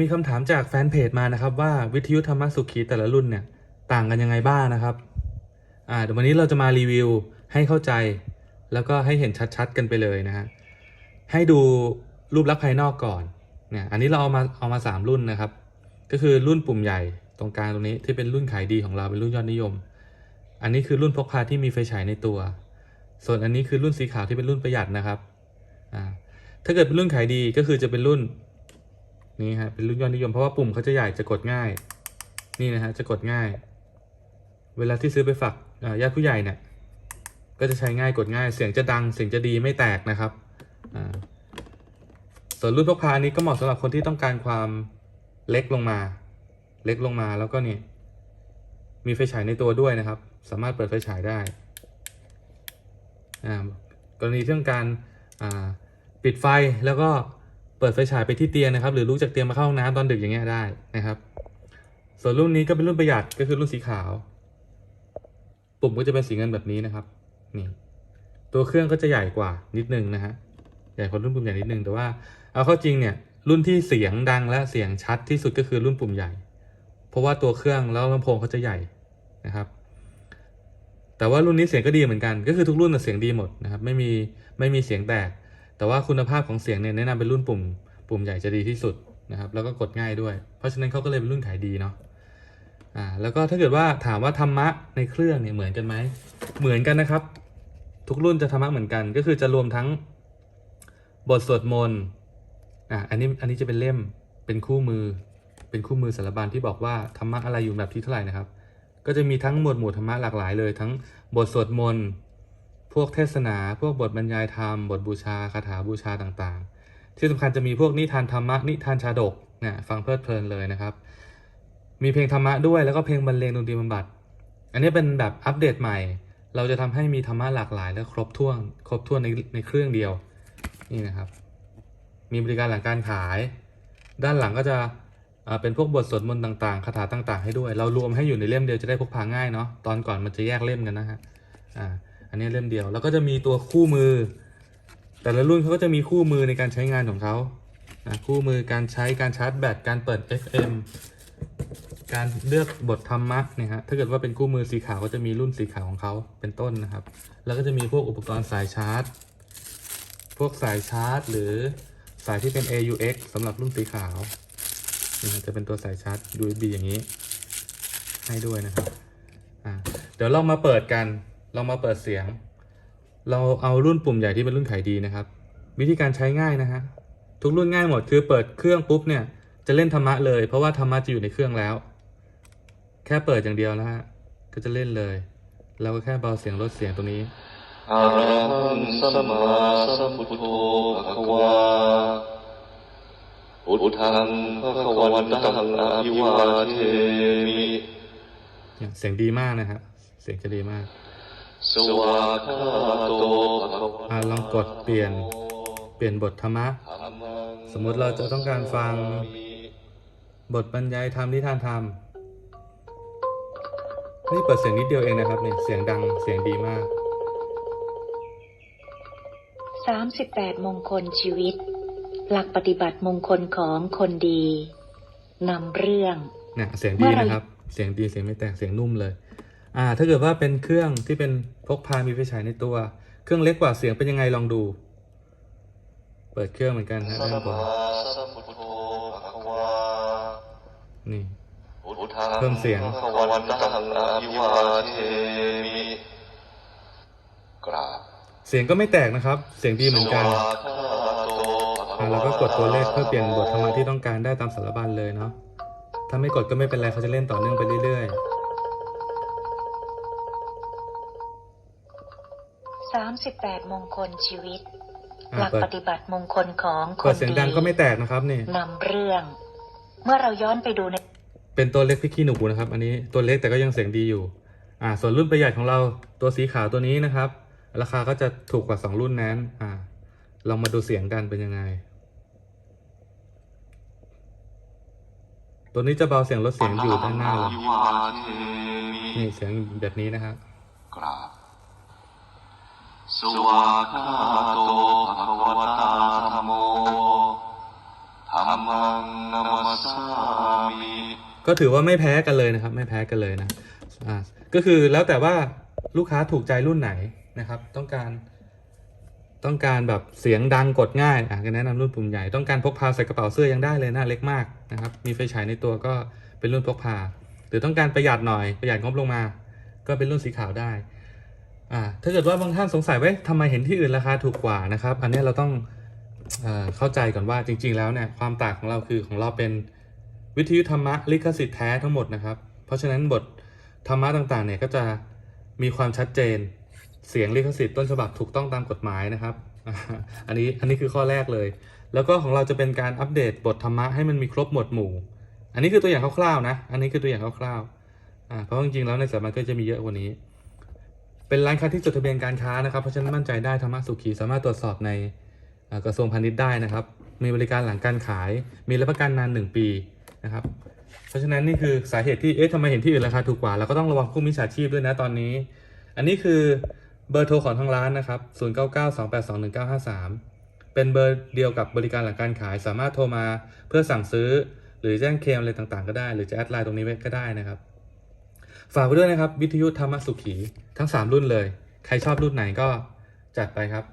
มีคำถามจากแฟนเพจมานะครับว่าวิทยุธรรมสุขีแต่ละรุ่นเนี่ยต่างกันยังไงบ้างนะครับอ่าเดี๋ยววันนี้เราจะมารีวิวให้เข้าใจ แล้วก็ให้เห็นชัดๆ กันไปเลยนะฮะให้ดูรูปลักษณ์ภายนอกก่อนเนี่ยอันนี้เราเอามาเอามาสามรุ่นนะครับ ก็คือรุ่นปุ่มใหญ่ตรงกลางตรงนี้ที่เป็นรุ่นขายดีของเราเป็นรุ่นยอดนิยม อันนี้คือรุ่นพกพาที่มีไฟฉายในตัว ส่วนอันนี้คือรุ่นสีขาวที่เป็นรุ่นประหยัดนะครับอ่าถ้าเกิดเป็นรุ่นขายดีก็คือจะเป็นรุ่น นี่ฮะเป็นรุ่นยอดนิยมเพราะว่าปุ่มเขาจะใหญ่จะกดง่าย นี่นะฮะจะกดง่าย เวลาที่ซื้อไปฝากญาติผู้ใหญ่เนี่ยก็จะใช้ง่ายกดง่าย เสียงจะดังเสียงจะดีไม่แตกนะครับส่วนรุ่นพกพานี้ก็เหมาะสำหรับคนที่ต้องการความเล็กลงมา เล็กลงมาแล้วก็นี่มีไฟฉายในตัวด้วยนะครับ สามารถเปิดไฟฉายได้กรณีเรื่องการปิดไฟแล้วก็ เปิดไฟฉายไปที่เตียงนะครับ หรือลุกจากเตียงมาเข้าห้องน้ำตอนดึกอย่างเงี้ยได้นะครับ ส่วนรุ่นนี้ก็เป็นรุ่นประหยัดก็คือรุ่นสีขาว ปุ่มก็จะเป็นสีเงินแบบนี้นะครับนี่ตัวเครื่องก็จะใหญ่กว่านิดนึงนะฮะใหญ่กว่ารุ่นปุ่มใหญ่นิดนึงแต่ว่าเอาเข้าจริงเนี่ยรุ่นที่เสียงดังและเสียงชัดที่สุดก็คือรุ่นปุ่มใหญ่ เพราะว่าตัวเครื่องแล้วลำโพงเขาจะใหญ่นะครับ แต่ว่ารุ่นนี้เสียงก็ดีเหมือนกัน ก็คือทุกรุ่นน่ะเสียงดีหมดนะครับ ไม่มีไม่มีเสียงแตก แต่ว่าคุณภาพของเสียงเนี่ยแนะนำเป็นรุ่นปุ่ม ปุ่มใหญ่จะดีที่สุดนะครับ แล้วก็กดง่ายด้วย เพราะฉะนั้นเขาก็เลยเป็นรุ่นขายดีเนาะอ่าแล้วก็ถ้าเกิดว่าถามว่าธรรมะในเครื่องเนี่ยเหมือนกันไหมเหมือนกันนะครับ ทุกรุ่นจะธรรมะเหมือนกัน ก็คือจะรวมทั้งบทสวดมนต์อ่าอันนี้อันนี้จะเป็นเล่มเป็นคู่มือ เป็นคู่มือสารบานที่บอกว่าธรรมะอะไรอยู่แบบที่เท่าไหร่นะครับ ก็จะมีทั้งหมวดหมู่ธรรมะหลากหลายเลย ทั้งบทสวดมนต์ พวกเทศนา พวกบทบรรยายธรรม บทบูชาคาถาบูชาต่างๆ ที่สำคัญจะมีพวกนิทานธรรมะ นิทานชาดกเนี่ยฟังเพลิดเพลินเลยนะครับ มีเพลงธรรมะด้วยแล้วก็เพลงบรรเลงดนตรีบำบัด อันนี้เป็นแบบอัปเดตใหม่ เราจะทำให้มีธรรมะหลากหลายและครบถ้วน ครบถ้วนในในเครื่องเดียว นี่นะครับ มีบริการหลังการขาย ด้านหลังก็จะเป็นพวกบทสวดมนต์ต่างๆคาถาต่าง ๆ ให้ด้วย เรารวมให้อยู่ในเล่มเดียวจะได้พกพาง่ายเนาะ ตอนก่อนมันจะแยกเล่มกันนะฮะ อ่า อันนี้เล่มเดียว แล้วก็จะมีตัวคู่มือ แต่ละรุ่นเขาก็จะมีคู่มือในการใช้งานของเขาคู่มือการใช้การชาร์จแบตการเปิด FM การเลือกบทธรรมะเนี่ยฮะถ้าเกิดว่าเป็นคู่มือสีขาวก็จะมีรุ่นสีขาวของเขาเป็นต้นนะครับ แล้วก็จะมีพวกอุปกรณ์สายชาร์จ พวกสายชาร์จ หรือสายที่เป็น AUX สำหรับรุ่นสีขาวนี่ฮะจะเป็นตัวสายชาร์จ USB อย่างนี้ ให้ด้วยนะครับเดี๋ยวเรามาเปิดกัน เรามาเปิดเสียง เราเอารุ่นปุ่มใหญ่ที่เป็นรุ่นขายดีนะครับ วิธีการใช้ง่ายนะฮะทุกรุ่นง่ายหมดคือเปิดเครื่องปุ๊บเนี่ยจะเล่นธรรมะเลย เพราะว่าธรรมะจะอยู่ในเครื่องแล้ว แค่เปิดอย่างเดียวนะฮะก็จะเล่นเลยเราก็แค่เบาเสียงลดเสียงตรงนี้อะระหังสัมมาสัมพุทโธภะคะวาพุทธังภะคะวันตังอะภิวาเทมิเนี่ยเสียงดีมากนะฮะเสียงจะดีมาก สวากขาโตภะคะวะอะลองกดเปลี่ยนเปลี่ยนบทธรรมะธัมมังสมมุติเราจะต้องการฟังบทบรรยายธรรมนิทานธรรมนี่เปิดเสียงนิดเดียวเองนะครับเนี่ยเสียงดังเสียงดีมาก 38 มงคลชีวิต หลักปฏิบัติมงคลของคนดีนำเรื่องเนี่ยเสียงดีนะครับ เสียงดีเสียงไม่แตกเสียงนุ่มเลย อ่าถ้าเกิดว่าเป็นเครื่องที่เป็นพกพามีไฟฉายในตัว เครื่องเล็กกว่าเสียงเป็นยังไงลองดู เปิดเครื่องเหมือนกันฮะสัด้านมบนมาสัมพุทโธภะคะวานี่พุทธังเพิ่มเสียงภะคะวันตังอะภิวาเทมิกราบเสียงก็ไม่แตกนะครับ เสียงดีเหมือนกันสวากขาโตภะคะอ่าวะเราก็กดตัวเลขเพื่อเปลี่ยนบทธรรมะที่ต้องการได้ตามสารบัญเลยเนาะถ้าไม่กดก็ไม่เป็นไรเขาจะเล่นต่อเนื่องไปเรื่อย 38 มงคลชีวิตๆอ่าหลักเปิดปฏิบัติมงคลของคเปิดนเสียงดีดังก็ไม่แตกนะครับนี่นำเรื่อง เมื่อเราย้อนไปดูใน เป็นตัวเล็กพริกขี้หนูนะครับ อันนี้ตัวเล็กแต่ก็ยังเสียงดีอยู่ อ่า ส่วนรุ่นประหยัดของเราตัวสีขาวตัวนี้นะครับ ราคาก็จะถูกกว่าสองรุ่นนั้น อ่าลองมาดูเสียงกันเป็นยังไง ตัวนี้จะเบาเสียงลดเสียงอยู่ด้านหน้าเลยภิวาเทมินี่เสียงแบบนี้นะครับกราบ สวากขาโตภะคะวะตาธัมโมธัมมังนามัสสามิก็ถือว่าไม่แพ้กันเลยนะครับ ไม่แพ้กันเลยนะอ่าก็คือแล้วแต่ว่าลูกค้าถูกใจรุ่นไหนนะครับ ต้องการต้องการแบบเสียงดังกดง่ายอะก็แนะนำรุ่นปุ่มใหญ่ต้องการพกพาใส่กระเป๋าเสื้อยังได้เลยนะเล็กมากนะครับ มีไฟฉายในตัวก็เป็นรุ่นพกพา หรือต้องการประหยัดหน่อยประหยัดงบลงมา ก็เป็นรุ่นสีขาวได้ อ่าถ้าเกิดว่าบางท่านสงสัยว่าทำไมเห็นที่อื่นราคาถูกกว่านะครับ อันนี้เราต้องเอเข้าใจก่อนว่าจริง ๆ แล้วเนี่ยความต่างของเราคือของเราเป็นวิทยุธรรมะลิขสิทธิ์แท้ทั้งหมดนะครับ เพราะฉะนั้นบทธรรมะต่างๆเนี่ยก็จะมีความชัดเจนเสียงลิขสิทธิ์ต้นฉบับถูกต้องตามกฎหมายนะครับ อันนี้อันนี้คือข้อแรกเลย แล้วก็ของเราจะเป็นการอัปเดตบทธรรมะให้มันมีครบหมวดหมู่ อันนี้คือตัวอย่างคร่าวๆนะ อันนี้คือตัวอย่างคร่าวๆเพราะจริงๆแล้วในสามัญก็จะมีเยอะกว่านี้ เป็นร้านค้าที่จดทะเบียนการค้านะครับ เพราะฉะนั้นมั่นใจได้ธรรมะสุขีสามารถตรวจสอบในกระทรวงพาณิชย์ได้นะครับ มีบริการหลังการขาย มีรับประกันนาน 1 ปีนะครับ เพราะฉะนั้นนี่คือสาเหตุที่ เอ๊ะทำไมเห็นที่อื่นราคาถูกกว่า เราก็ต้องระวังพวกมิจฉาชีพด้วยนะตอนนี้ อันนี้คือเบอร์โทรของทางร้านนะครับ 0992821953 เป็นเบอร์เดียวกับบริการหลังการขาย สามารถโทรมาเพื่อสั่งซื้อ หรือแจ้งเคลมอะไรต่างๆ ก็ได้ หรือจะแอดไลน์ตรงนี้ไว้ก็ได้นะครับ ฝากไปด้วยนะครับ วิทยุธรรมสุขีทั้ง 3 รุ่นเลย ใครชอบรุ่นไหนก็จัดไปครับ